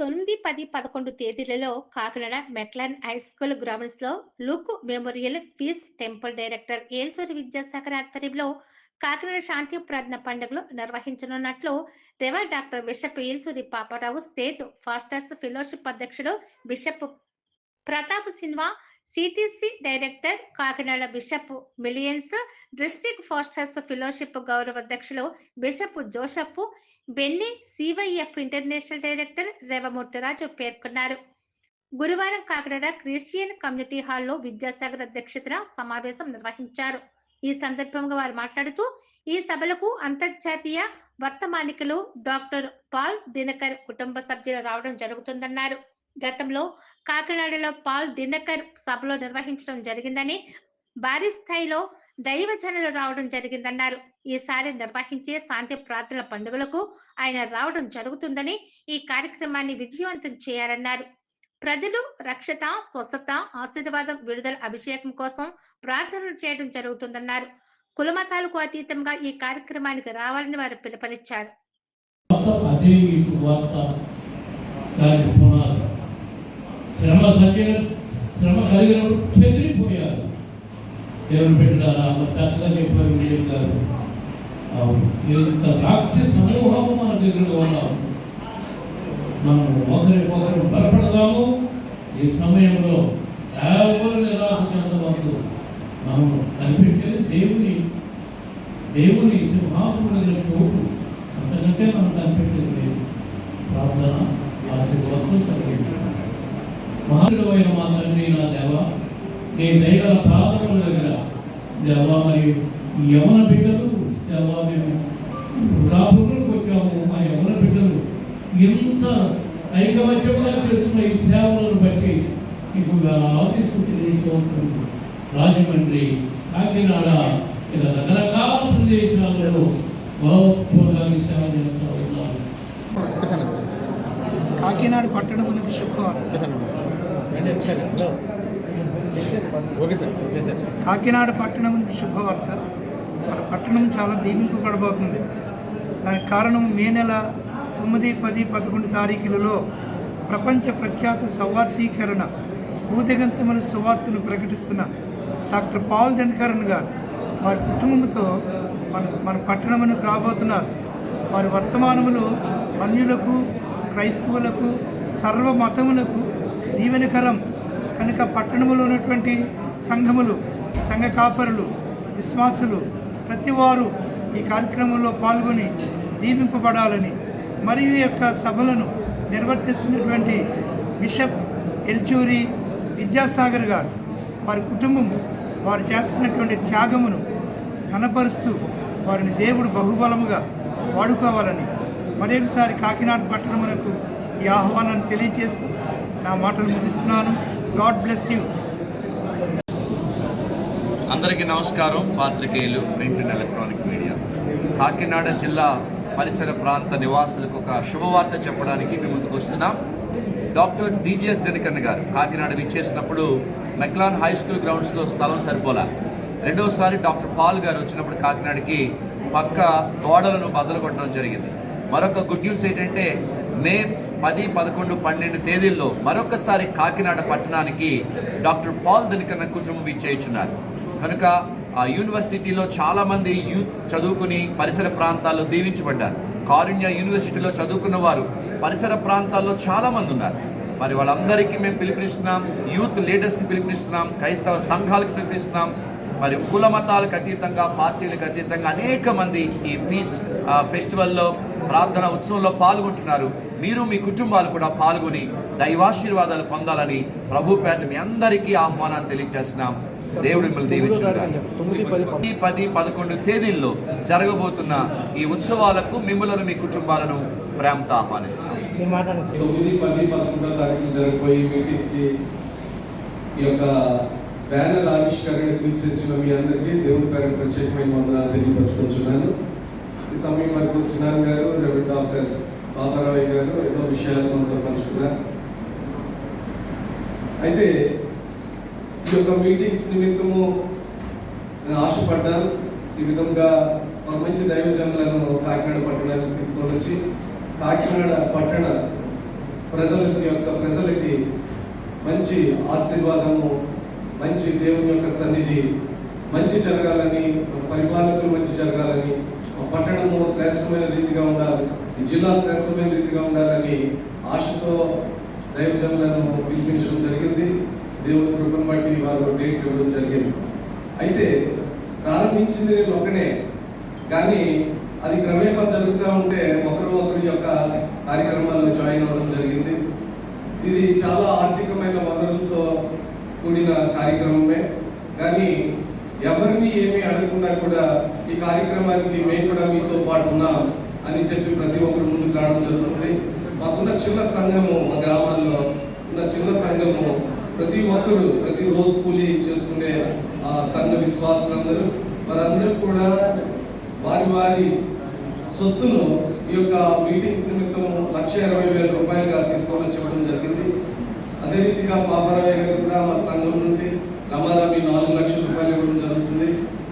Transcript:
తొమ్మిది పది పదకొండు తేదీలలో కాకినాడ మెక్లాన్ హై స్కూల్ గ్రౌండ్స్లో Luke Memorial Peace Temple director Elchuri విద్యాశాఖ ఆధ్వర్యంలో కాకినాడ శాంతి ప్రార్థన పండుగలు నిర్వహించనున్నట్లు Rev doctor bishop Elchuri Paparao state pastors fellowship అధ్యక్షుడు bishop Pratap సిన్వా CTC director Kakinada bishop millions district pastors fellowship గౌరవ అధ్యక్షులు bishop Joseph Benny CYF international director Revamurthiraju పేర్కొన్నారు. గురువారం కాకినాడ క్రిస్టియన్ కమ్యూనిటీ హాల్లో విద్యాసాగర్ అధ్యక్షతన సమావేశం నిర్వహించారు. ఈ సందర్భంగా వారు మాట్లాడుతూ ఈ సభలకు అంతర్జాతీయ వర్తమానికలు డాక్టర్ పాల్ దినకర్ కుటుంబ సభ్యులు రావడం జరుగుతుందన్నారు. గతంలో కాకినాడలో పాల్ దినకర్ సభలో నిర్వహించడం జరిగిందని భారీ స్థాయిలో దైవజనులు రావడం జరిగిందన్నారు. ఈసారి నిర్వహించే శాంతి ప్రార్థనల పండుగలకు ఆయన రావడం జరుగుతుందని ఈ కార్యక్రమాన్ని విజయవంతం చేయాలన్నారు ప్రజలు రక్షత స్వస్థత ఆశీర్వాదం విడుదల అభిషేకం కోసం ప్రార్థనలు చేయడం జరుగుతుందన్నారు. కులమతాలకు అతీతంగా ఈ కార్యక్రమానికి రావాలని వారు పిలుపునిచ్చారు అదే ఈ వార్త దానికి పునాది శ్రమ సజ్జన శ్రమ కలిగినప్పుడు చెదిరిపోయారు దేవుని పెట్టారా చక్కగా చెప్పారు చెప్తారు. గారు ఇంత సాక్షి సమూహం మన దగ్గర ఉన్నాము. మనం ఒకరికొకరు బలపడదాము. ఈ సమయంలో ఎవరు నిరాశ చెందవద్దు. మనం కనిపెట్టేది దేవుని దేవుని సింహాసనం చోటు అంతకంటే మనం కనిపెట్టేది లేదు ప్రార్థన ఆశీర్వాదం కలిగింది మహానుడైన మా తండ్రి నా దేవ. నీ దయగల ప్రార్థనల దగ్గర దేవ మరియు ఈ యవన బిడ్డలు దేవ మేము రాబులకు వచ్చాము. మా యవన బిడ్డలు ఎంత ఐకమత్యంగా చేస్తున్న ఈ సేవలను బట్టి మీకు ఆది ఉంటుంది రాజమండ్రి కాకినాడ ఇలా రకరకాల ప్రదేశాలలో గొప్పగా సేవ చేస్తూ ఉన్నారు. కాకినాడ పట్టణం శుభవార్త. ఓకే కాకినాడ పట్టణమునకు శుభవార్త. మన పట్టణం చాలా దీవింపబడబోతుంది దానికి కారణం మే నెల తొమ్మిది పది పదకొండు తారీఖులలో ప్రపంచ ప్రఖ్యాత సౌవార్థీకరణ భూదిగంతమైన సువార్తను ప్రకటిస్తున్న డాక్టర్ పాల్ దినకరణ్ గారు. వారి కుటుంబంతో మన మన పట్టణమునకు రాబోతున్నారు. వారి వర్తమానములు అన్యులకు క్రైస్తవులకు సర్వ మతములకు దీవెనకరం కనుక పట్టణములో ఉన్నటువంటి సంఘములు సంఘ కాపరులు విశ్వాసులు ప్రతి వారు ఈ కార్యక్రమంలో పాల్గొని దీవింపబడాలని మరియు యొక్క సభలను నిర్వర్తిస్తున్నటువంటి బిషప్ ఎల్చూరి విద్యాసాగర్ గారు వారి కుటుంబం వారు చేస్తున్నటువంటి త్యాగమును కనపరుస్తూ వారిని దేవుడు బహుబలముగా వాడుకోవాలని మరొకసారి కాకినాడ పట్టణమునకు ఈ ఆహ్వానాన్ని తెలియజేస్తూ నా మాటలు ముగిస్తున్నాను. God bless you. అందరికీ నమస్కారం. పాత్రికేయులు print and electronic media. Kakinada జిల్లా పరిసర ప్రాంత నివాసులకు ఒక శుభవార్త చెప్పడానికి మేము ముందుకు వస్తున్నాం. డాక్టర్ డిజిఎస్ దినకర్ గారు కాకినాడ విచ్చేసినప్పుడు మెక్లాన్ హై స్కూల్ గ్రౌండ్స్లో స్థలం సరిపోలా. రెండోసారి డాక్టర్ పాల్ గారు వచ్చినప్పుడు కాకినాడకి పక్క గోడలను బదలు కొట్టడం జరిగింది. మరొక గుడ్ న్యూస్ ఏంటంటే మే పది పదకొండు పన్నెండు తేదీల్లో మరొకసారి కాకినాడ పట్టణానికి డాక్టర్ పాల్ దినకన్న కుటుంబం విచ్చేయించున్నారు. కనుక ఆ యూనివర్సిటీలో చాలామంది యూత్ చదువుకుని పరిసర ప్రాంతాల్లో దీవించబడ్డారు. కారుణ్య యూనివర్సిటీలో చదువుకున్న వారు పరిసర ప్రాంతాల్లో చాలామంది ఉన్నారు. మరి వాళ్ళందరికీ మేము పిలుపునిస్తున్నాం యూత్ లీడర్స్కి పిలుపునిస్తున్నాం క్రైస్తవ సంఘాలకు పిలుపునిస్తున్నాం. మరి కుల మతాలకు అతీతంగా పార్టీలకు అతీతంగా అనేక మంది ఈ ఫీస్ ఫెస్టివల్లో ప్రార్థన ఉత్సవంలో పాల్గొంటున్నారు. మీరు మీ కుటుంబాలు కూడా పాల్గొని దైవాశీర్వాదాలు పొందాలని ప్రభు పేట మీ అందరికీ ఆహ్వానాన్ని తెలియజేస్తున్నాం దేవుడు మిమ్మల్ని దీవించుగాక ఈ పది పదకొండు తేదీల్లో జరగబోతున్న ఈ ఉత్సవాలకు మిమ్మలను మీ కుటుంబాలను ప్రేమతో ఆహ్వానిస్తున్నాం. ఈ యొక్క బ్యానర్ ఇచ్చేసిన మీ అందరికీ దేవుని పేరు ప్రత్యేకమైన వందనాలు తెలియపరచుకుంటున్నాను. ఈ సమయం వరకు చిన్నాన్ గారు రెవెన్ డాక్టర్ బాబారావు గారు ఎన్నో విషయాలు మనతో పంచుకున్నారు. అయితే ఈ యొక్క మీటింగ్స్ నిమిత్తము నేను ఆశపడ్డాను. ఈ విధంగా ఒక మంచి దైవజనులను కాకినాడ పట్టణానికి తీసుకొని వచ్చి కాకినాడ పట్టణ ప్రజల యొక్క ప్రజలకి మంచి ఆశీర్వాదము మంచి దేవుని యొక్క సన్నిధి మంచి జరగాలని పరిపాలకులు మంచి జరగాలని పట్టణము శ్రేష్టమైన రీతిగా ఉండాలి ఈ జిల్లా శ్రేష్టమైన రీతిగా ఉండాలని ఆశతో దైవజనులను పిలిపించడం జరిగింది. దేవుని కృపను బట్టి వారు డేట్ ఇవ్వడం జరిగింది. అయితే ప్రారంభించింది నేను ఒకనే కానీ అది క్రమేపా జరుగుతూ ఉంటే ఒకరు ఒకరి యొక్క కార్యక్రమాలను జాయిన్ అవ్వడం జరిగింది. ఇది చాలా ఆర్థికమైన వనరులతో కూడిన కార్యక్రమమే కానీ ఎవరిని ఏమీ అడగకుండా కూడా ఈ కార్యక్రమానికి మేము కూడా మీతో పాటు ఉన్నాం అని చెప్పి ప్రతి ఒక్కరు ముందుకు రావడం జరుగుతుంది. మాకున్న చిన్న సంఘము మా గ్రామాల్లో ఉన్న చిన్న సంఘము ప్రతి ఒక్కరు ప్రతి రోజు కూలి చేసుకునే ఆ సంఘ విశ్వాసులందరూ వారందరూ కూడా వారి వారి సొత్తును ఈ యొక్క మీటింగ్స్ నిమిత్తం లక్ష ఇరవై వేల రూపాయలుగా తీసుకొని చెప్పడం జరిగింది. అదే రీతిగా పాపరావు గారు కూడా మా సంఘం నుండి రమారమి నాలుగు లక్షల రూపాయలు ఇవ్వడం జరుగుతుంది.